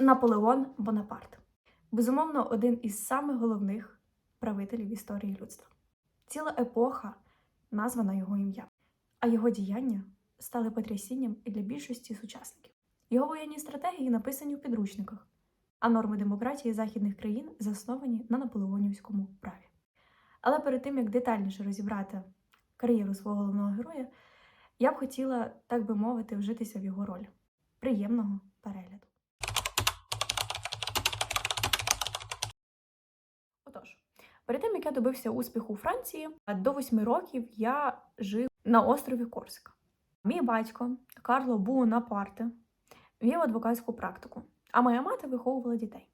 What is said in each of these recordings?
Наполеон Бонапарт. Безумовно, один із самих головних правителів історії людства. Ціла епоха названа його ім'я, а його діяння стали потрясінням і для більшості сучасників. Його воєнні стратегії написані в підручниках, а норми демократії західних країн засновані на наполеонівському праві. Але перед тим як детальніше розібрати кар'єру свого головного героя, я б хотіла, так би мовити, вжитися в його роль. Приємного перегляду. Перед тим як я добився успіху у Франції, до восьми років я жив на острові Корсика. Мій батько Карло Буонапарте вів адвокатську практику, а моя мати виховувала дітей.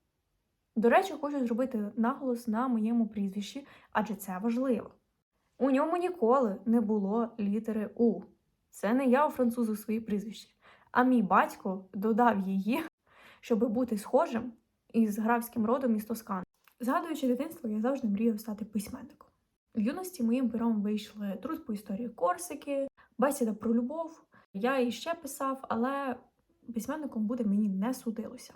До речі, хочу зробити наголос на моєму прізвищі, адже це важливо. У ньому ніколи не було літери У. Це не я у французу свої прізвища, а мій батько додав її, щоб бути схожим із графським родом із Тоскани. Згадуючи дитинство, я завжди мріяв стати письменником. В юності моїм пером вийшли труд по історії Корсики, бесіда про любов. Я іще писав, але письменником буде мені не судилося.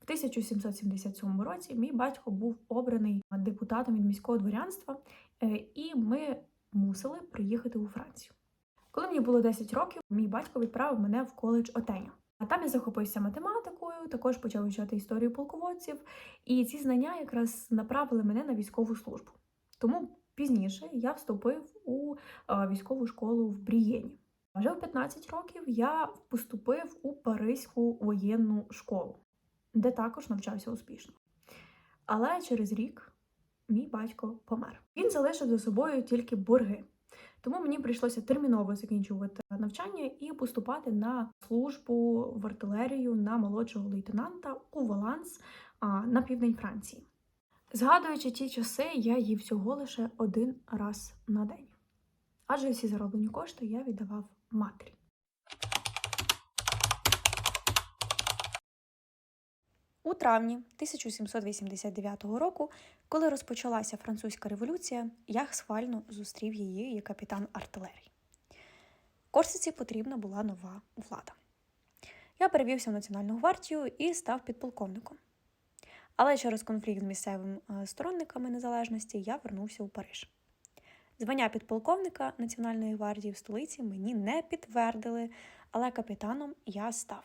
В 1777 році мій батько був обраний депутатом від міського дворянства, е, і ми мусили приїхати у Францію. Коли мені було 10 років, мій батько відправив мене в коледж Отеня. Там я захопився математикою, також почав вивчати історію полководців, і ці знання якраз направили мене на військову службу. Тому пізніше я вступив у е, військову школу в Брієні. Вже в 15 років я поступив у Паризьку воєнну школу, де також навчався успішно. Але через рік мій батько помер. Він залишив за собою тільки борги. Тому мені прийшлося терміново закінчувати навчання і поступати на службу в артилерію на молодшого лейтенанта у Валанс на південь Франції. Згадуючи ті часи, я їв всього лише один раз на день. Адже всі зароблені кошти я віддавав матері. У травні 1789 року, коли розпочалася французька революція, я схвально зустрів її як капітан артилерії. Корсиці потрібна була нова влада. Я перевівся в Національну гвардію і став підполковником. Але через конфлікт з місцевими е, сторонниками незалежності я вернувся у Париж. Звання підполковника Національної гвардії в столиці мені не підтвердили, але капітаном я став.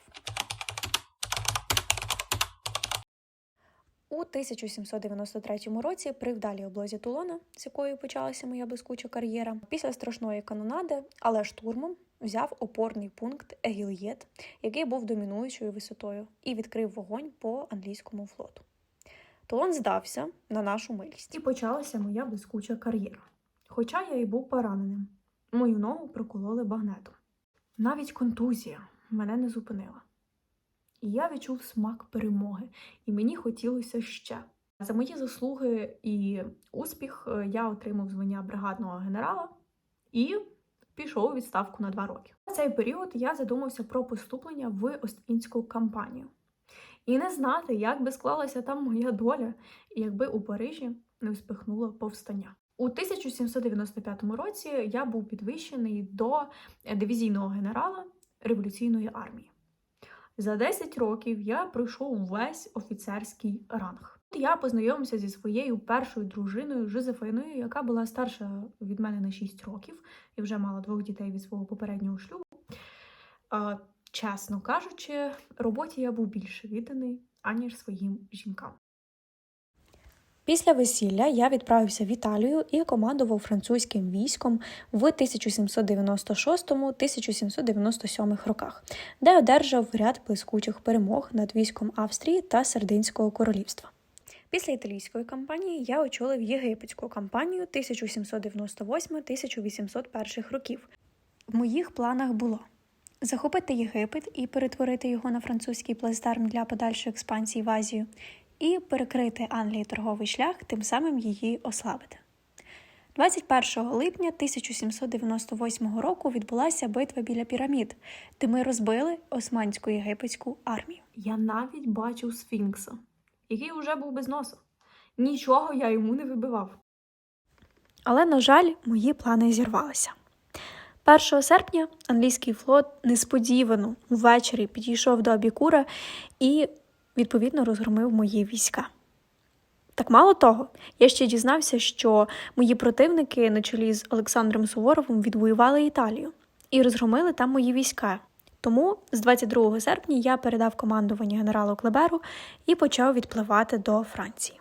У 1793 році при вдалій облозі Тулона, з якої почалася моя блискуча кар'єра, після страшної канонади, але штурмом взяв опорний пункт Егільєт, який був домінуючою висотою, і відкрив вогонь по англійському флоту. Тулон здався на нашу милість. І почалася моя блискуча кар'єра. Хоча я і був пораненим, мою ногу прокололи багнетом. Навіть контузія мене не зупинила. І я відчув смак перемоги, і мені хотілося ще. За мої заслуги і успіх е, я отримав звання бригадного генерала і пішов у відставку на два роки. В цей період я задумався про поступлення в Остінську кампанію. І не знати, як би склалася там моя доля, якби у Парижі не вспихнуло повстання. У 1795 році я був підвищений до дивізійного генерала революційної армії. За 10 років я пройшов весь офіцерський ранг. Я познайомився зі своєю першою дружиною Жозефиною, яка була старша від мене на 6 років і вже мала двох дітей від свого попереднього шлюбу. Чесно кажучи, роботі я був більше відданий, аніж своїм жінкам. Після весілля я відправився в Італію і командував французьким військом в 1796-1797 роках, де одержав ряд блискучих перемог над військом Австрії та Сердинського королівства. Після італійської кампанії я очолив єгипетську кампанію 1798-1801 років. В моїх планах було захопити Єгипет і перетворити його на французький плацдарм для подальшої експансії в Азію, і перекрити Англії торговий шлях, тим самим її ослабити. 21 липня 1798 року відбулася битва біля пірамід, де ми розбили османську єгипетську армію. Я навіть бачив Сфінкса, який уже був без носа. Нічого я йому не вибивав. Але, на жаль, мої плани зірвалися. 1 серпня англійський флот несподівано ввечері підійшов до Абікура і відповідно розгромив мої війська. Так мало того, я ще дізнався, що мої противники на чолі з Олександром Суворовим відвоювали Італію і розгромили там мої війська. Тому з 22 серпня я передав командування генералу Клеберу і почав відпливати до Франції.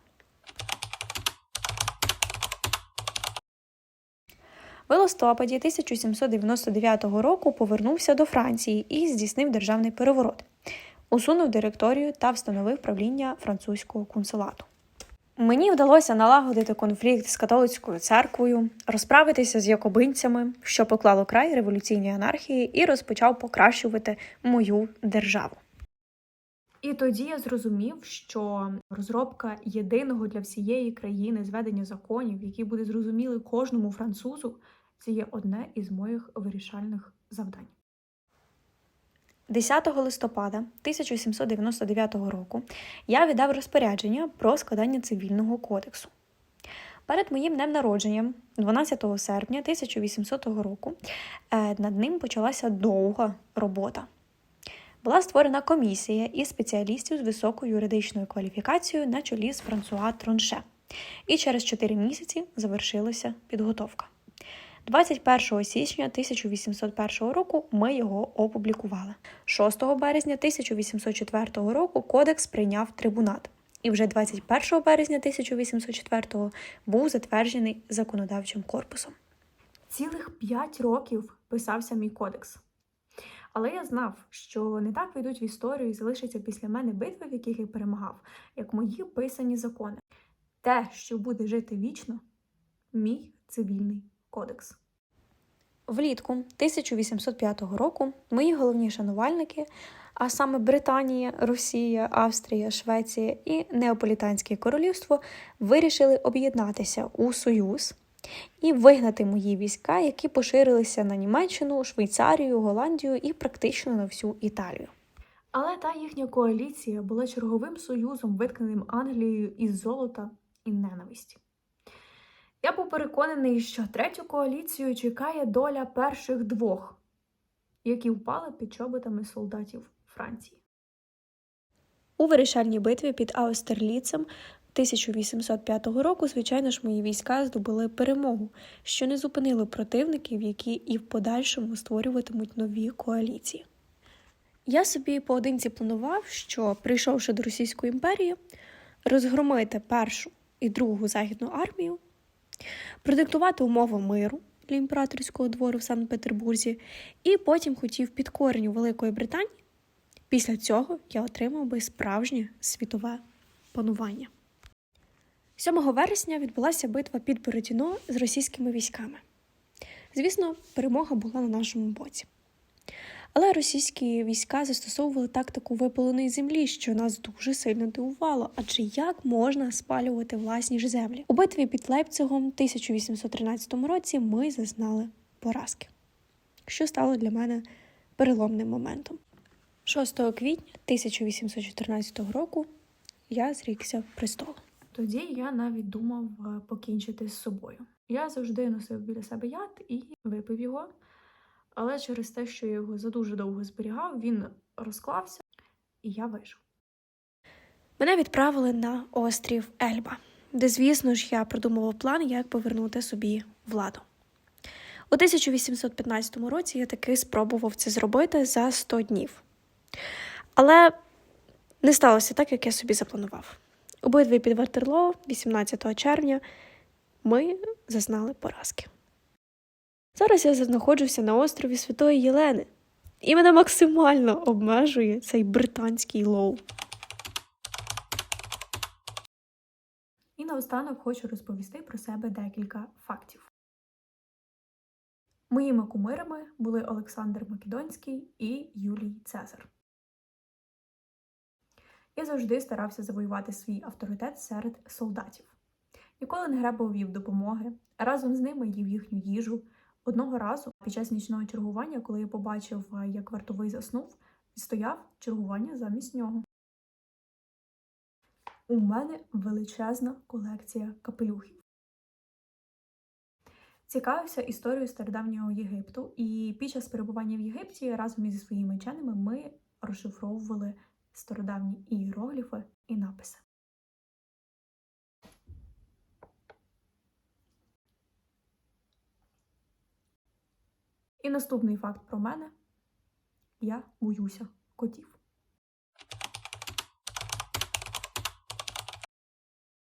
В листопаді 1799 року повернувся до Франції і здійснив державний переворот, усунув директорію та встановив правління французького консулату. Мені вдалося налагодити конфлікт з католицькою церквою, розправитися з якобинцями, що поклало край революційній анархії і розпочав покращувати мою державу. І тоді я зрозумів, що розробка єдиного для всієї країни зведення законів, які буде зрозуміли кожному французу, це є одне із моїх вирішальних завдань. 10 листопада 1799 року я віддав розпорядження про складання цивільного кодексу. Перед моїм днем народження, 12 серпня 1800 року, е, над ним почалася довга робота. Була створена комісія із спеціалістів з високою юридичною кваліфікацією на чолі з Франсуа Тронше. І через 4 місяці завершилася підготовка. 21 січня 1801 року ми його опублікували. 6 березня 1804 року кодекс прийняв трибунат, і вже 21 березня 1804 був затверджений законодавчим корпусом. Цілих 5 років писався мій кодекс. Але я знав, що не так війдуть в історію і залишаться після мене битви, в яких я перемагав, як мої писані закони. Те, що буде жити вічно, мій цивільний кодекс. Влітку 1805 року мої головні шанувальники, а саме Британія, Росія, Австрія, Швеція і Неаполітанське королівство, вирішили об'єднатися у союз і вигнати мої війська, які поширилися на Німеччину, Швейцарію, Голландію і практично на всю Італію. Але та їхня коаліція була черговим союзом, виткненим Англією із золота і ненависті. Я був переконаний, що третю коаліцію чекає доля перших двох, які впали під чоботами солдатів Франції. У вирішальній битві під Аустерліцем 1805 року, звичайно ж, мої війська здобули перемогу, що не зупинило противників, які і в подальшому створюватимуть нові коаліції. Я собі поодинці планував, що, прийшовши до Російської імперії, розгромити першу і другу західну армію продиктувати умови миру для імператорського двору в Санкт-Петербурзі, і потім хотів підкоренню Великої Британії. Після цього я отримав би справжнє світове панування. 7 вересня відбулася битва під Бородіно з російськими військами. Звісно, перемога була на нашому боці. Але російські війська застосовували тактику випаленої землі, що нас дуже сильно дивувало. Адже як можна спалювати власні ж землі? У битві під Лейпцигом 1813 році ми зазнали поразки, що стало для мене переломним моментом. 6 квітня 1814 року я зрікся престолу. Тоді я навіть думав е, покінчити з собою. Я завжди носив біля себе яд і випив його. Але через те, що я його задуже довго зберігав, він розклався, і я вижив. Мене відправили на острів Ельба, де, звісно ж, я продумував план, як повернути собі владу. У 1815 році я таки спробував це зробити за 100 днів. Але не сталося так, як я собі запланував. У битві під Ватерлоо, 18 червня, ми зазнали поразки. Зараз я знаходжуся на острові Святої Єлени, і мене максимально обмежує цей британський лоу. І наостанок хочу розповісти про себе декілька фактів. Моїми кумирами були Олександр Македонський і Юлій Цезар. Я завжди старався завоювати свій авторитет серед солдатів. Ніколи не гребував їм допомоги, разом з ними їв їхню їжу. Одного разу під час нічного чергування, коли я побачив, е, як вартовий заснув, стояв чергування замість нього. У мене величезна колекція капелюхів. Цікавився історією стародавнього Єгипту, і під час перебування в Єгипті разом із своїми вченими ми розшифровували стародавні ієрогліфи і написи. І наступний факт про мене: я боюся котів.